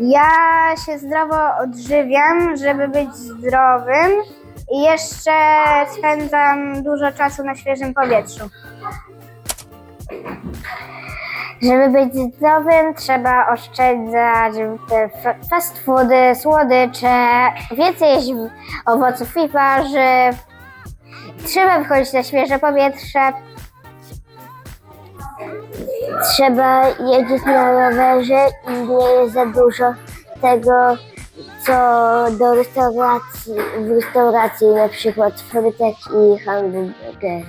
Ja się zdrowo odżywiam, żeby być zdrowym i jeszcze spędzam dużo czasu na świeżym powietrzu. Żeby być zdrowym, trzeba oszczędzać fast foody, słodycze, więcej jeść owoców i warzyw. Trzeba wychodzić na świeże powietrze. Trzeba jeździć na rowerze i nie jest za dużo tego, co do restauracji, w restauracji na przykład frytek i hamburgery.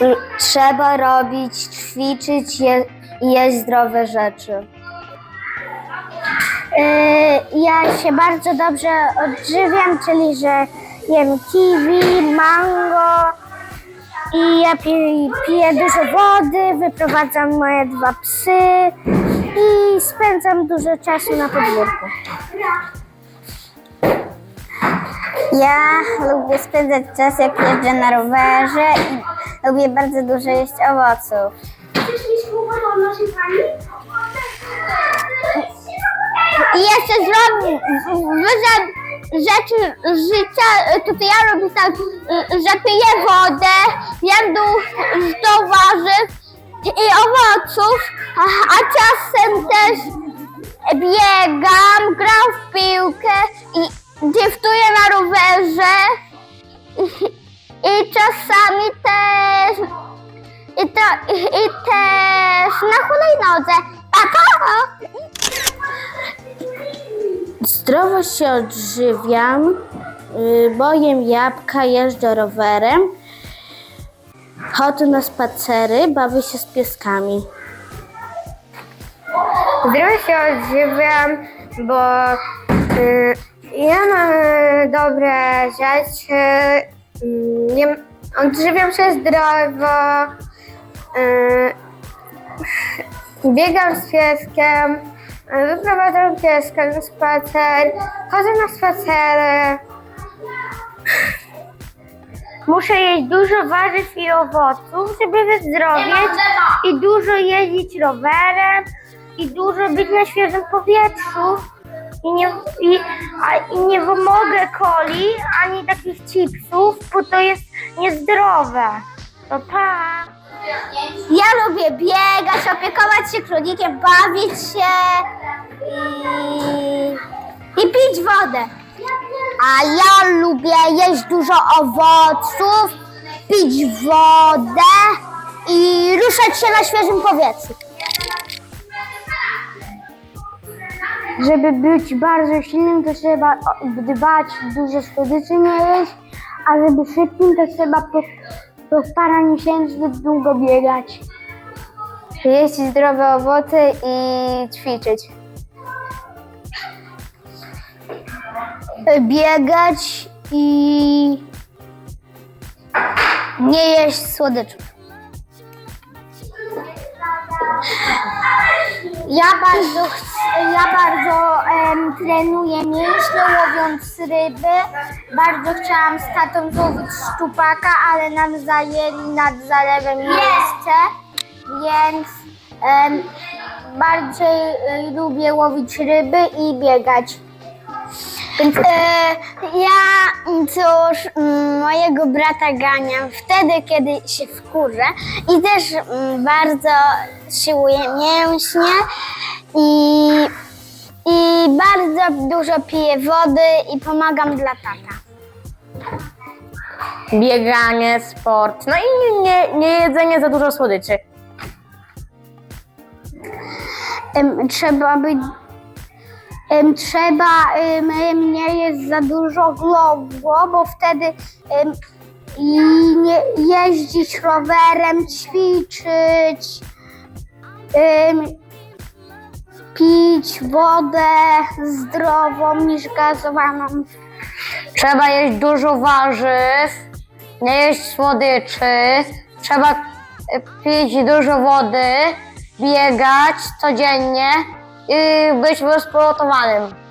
L- Trzeba robić, ćwiczyć je, i jeść zdrowe rzeczy. Yy, ja się bardzo dobrze odżywiam, czyli że jem kiwi, mango i ja piję, piję dużo wody, wyprowadzam moje dwa psy i spędzam dużo czasu na podwórku. Ja lubię spędzać czas jak jeżdżę na rowerze i lubię bardzo dużo jeść owoców. I jeszcze zrobię rzeczy życia, to, ja robię tak, że piję wodę, jem dużo warzyw i owoców, a, a czasem też biegam, gram w piłkę i driftuję na rowerze i, i czasami też i, to, i, i też na hulajnodze. Pa, pa! Zdrowo się odżywiam, yy, bo jem jabłka, jeżdżę rowerem, chodzę na spacery, bawię się z pieskami. Zdrowo się odżywiam, bo y, ja mam y, dobre rzeczy, y, jem, odżywiam się zdrowo, y, biegam z pieskiem, y, wyprowadzam pieska na spacer, chodzę na spacery. Muszę jeść dużo warzyw i owoców, żeby wyzdrowieć i dużo jeździć rowerem i dużo być na świeżym powietrzu i nie, i, a, i nie wymogę coli ani takich chipsów, bo to jest niezdrowe. To pa! Ja lubię biegać, opiekować się królikiem, bawić się i, i pić wodę. A ja lubię jeść dużo owoców, pić wodę i ruszać się na świeżym powietrzu. Żeby być bardzo silnym, to trzeba dbać, dużo słodyczy nie jeść, a żeby szybkim, to trzeba po, po paramiesięcznie długo biegać. Jeść zdrowe owoce i ćwiczyć. biegać i nie jeść słodyczów. Ja bardzo, ch- ja bardzo em, trenuję mięśnie łowiąc ryby. Bardzo chciałam z tatą złowić szczupaka, ale nam zajęli nad zalewem miejsce, więc em, bardziej y, lubię łowić ryby i biegać. Więc e, ja cóż mojego brata ganiam wtedy, kiedy się wkurzę i też mm, bardzo siłuję mięśnie i bardzo dużo piję wody i pomagam dla tata. Bieganie, sport, no i nie, nie jedzenie za dużo słodyczy. Em, trzeba być em, trzeba em, em, nie jeść za dużo globło, bo wtedy em, i nie jeździć rowerem, ćwiczyć, em, pić wodę zdrową niż gazowaną. Trzeba jeść dużo warzyw, nie jeść słodyczy, trzeba e, pić dużo wody, biegać codziennie i być wysportowanym.